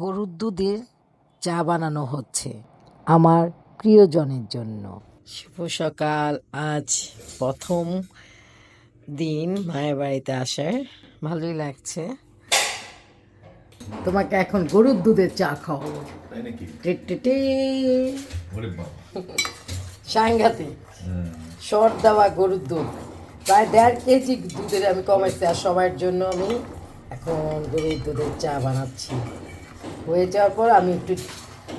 গরুর দুধের চা বানানো হচ্ছে আমার প্রিয়জনের জন্য। শুভ সকাল। আজ প্রথম দিন মায়ের বাড়িতে আসার। ভালোই লাগছে। তোমাকে এখন গরুর দুধের চা খাওয়াবো। তাই নাকি? টিটিটি। ওরে বাবা। সাংঘাতিক। শর্ট দেওয়া গরুর দুধ। প্রায় দেড় কেজি দুধের আমি কমাইছি আর সবার জন্য আমি এখন গরুর দুধের চা বানাচ্ছি। হয়ে যাওয়ার পর আমি একটু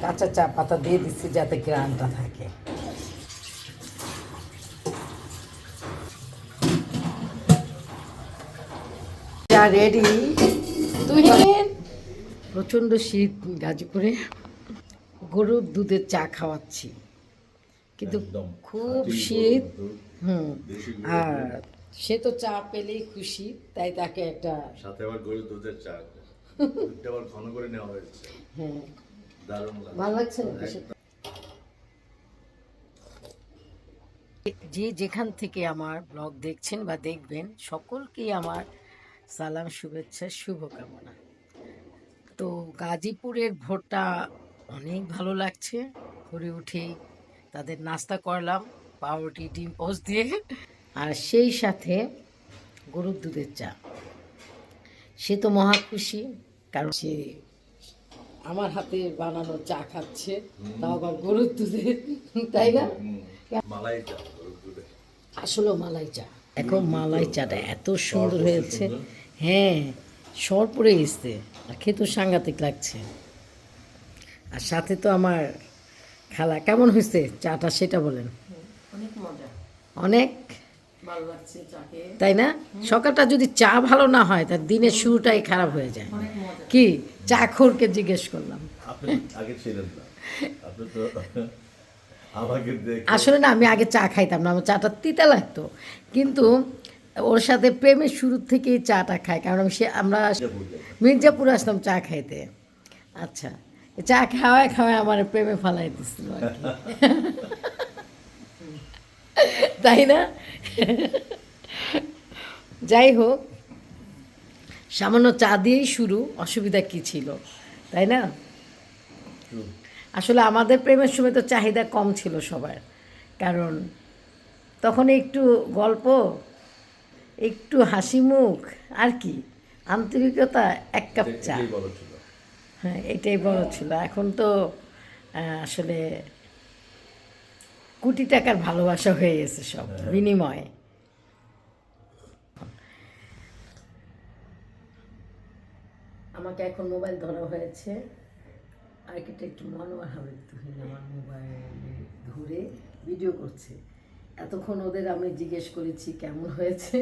কাঁচা চা পাতা দিয়ে দিচ্ছি যাতে গ্রানটা থাকে। চা রেডি তুই প্রচণ্ড শীত গাজীপুরে। গরুর দুধের চা খাওয়াচ্ছি। কিন্তু খুব শীত। হুম। আর সে তো চা পেলেই খুশি তাই তাকে একটা সাথে আবার গরুর দুধের চা দুধটা আবার ঘন করে নেওয়া হয়েছে। হ্যাঁ। দারুণ ভালো লাগছে না যে যেখান থেকে আমার ব্লগ দেখছেন বা দেখবেন সকলকেই আমার সালাম শুভেচ্ছা শুভকামনা। তো গাজীপুরের ভোরটা অনেক ভালো লাগছে। ঘুরে উঠেই তাদের নাস্তা করলাম পাউরুটি ডিম পোস্ট দিয়ে। আর সেই সাথে গরুর দুধের চা। সে তো মহা খুশি কারণ সে আমার হাতে বানানো চা খাচ্ছে তাও আবার গরুর দুধের তাই না? মালাই চা আসলে মালাই চা। এখন মালাই চাটা এত সুন্দর হয়েছে। হ্যাঁ সর পড়ে গেছে আর খেতেও সাংঘাতিক লাগছে। আর সাথে তো আমার খালা কেমন হয়েছে চাটা সেটা বলেন। অনেক মজা। অনেক? তাই না? সকালটা যদি চা ভালো না হয় তার দিনের শুরুটাই খারাপ হয়ে যায়। কি? চা খোরকে জিজ্ঞেস করলাম। আপনি আগে ছিলেন না। আপনি তো আমাকে দেখে আসলে না আমি আগে চা খাইতাম না আমার চাটা তিতা লাগতো। কিন্তু ওর সাথে প্রেমের শুরু থেকেই চাটা খাই কারণ আমি সে আমরা মির্জাপুর আসতাম চা খাইতে। আচ্ছা চা খাওয়ায় খাওয়ায় আমার প্রেমে ফালাই দিচ্ছিল আর কি। তাই না? যাই হোক সামান্য চা দিয়েই শুরু অসুবিধা কি ছিল তাই না? আসলে আমাদের প্রেমের সময় তো চাহিদা কম ছিল সবার কারণ তখন একটু গল্প একটু হাসি মুখ আর কি আন্তরিকতা এক কাপ চা। হ্যাঁ এটাই বড় ছিল। এখন তো আসলে কোটি টাকার ভালোবাসা হয়ে গেছে সব বিনিময়ে। আমাকে এখন মোবাইল ধরা হয়েছে। আর্কিটেক্ট মনোয়ার হাবিব তুহিন আমার মোবাইলে ধরে ভিডিও করছে। এতক্ষণ ওদের আমি জিজ্ঞেস করেছি কেমন হয়েছে?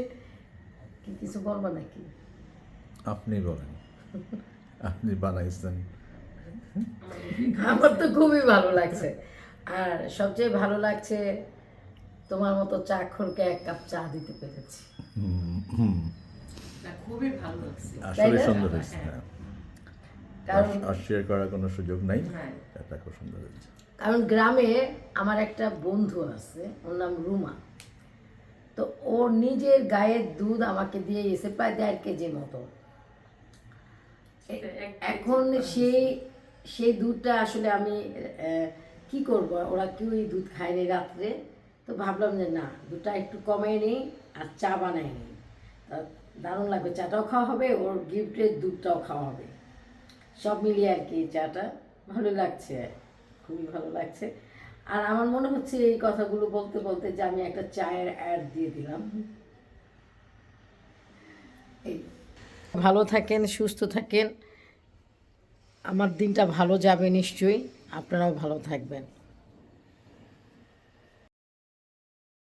কি কিছু বলবা নাকি? আপনি বলেন। আপনি বানাইছেন। আমার তো খুবই ভালো লাগছে। আর সবচেয়ে ভালো লাগছে তোমার মতো চাক্ষরকে এক কাপ চা দিতে পেরেছি। হুম, হুম। না খুবই ভালো লাগছে। আসলে সুন্দর হয়েছে হ্যাঁ। কারণ করার কোনো সুযোগ নাই হ্যাঁ। এটা খুব সুন্দর হয়েছে। কারণ গ্রামে আমার একটা বন্ধু আছে ওর নাম রুমা। তো ওর নিজের গায়ের দুধ আমাকে দিয়ে এসে প্রায় দেড় কেজি মতো। এখন সেই সেই দুধটা আসলে আমি আহ, কি করব? ওরা কেউই দুধ খায়নি রাত্রে? তো ভাবলাম যে না, দুধটা একটু কমাই নেই আর চা বানাই নেই। দারুণ লাগবে, চাটাও খাওয়া হবে, ওর গিফটের দুধটাও খাওয়া হবে। সব মিলিয়ে আর কি চাটা ভালো লাগছে, খুবই ভালো লাগছে। আর আমার মনে হচ্ছে এই কথাগুলো বলতে বলতে যে আমি একটা চায়ের অ্যাড দিয়ে দিলাম। এই। ভালো থাকেন, সুস্থ থাকেন। আমার দিনটা ভালো যাবে নিশ্চয়ই। আপনারাও ভালো থাকবেন।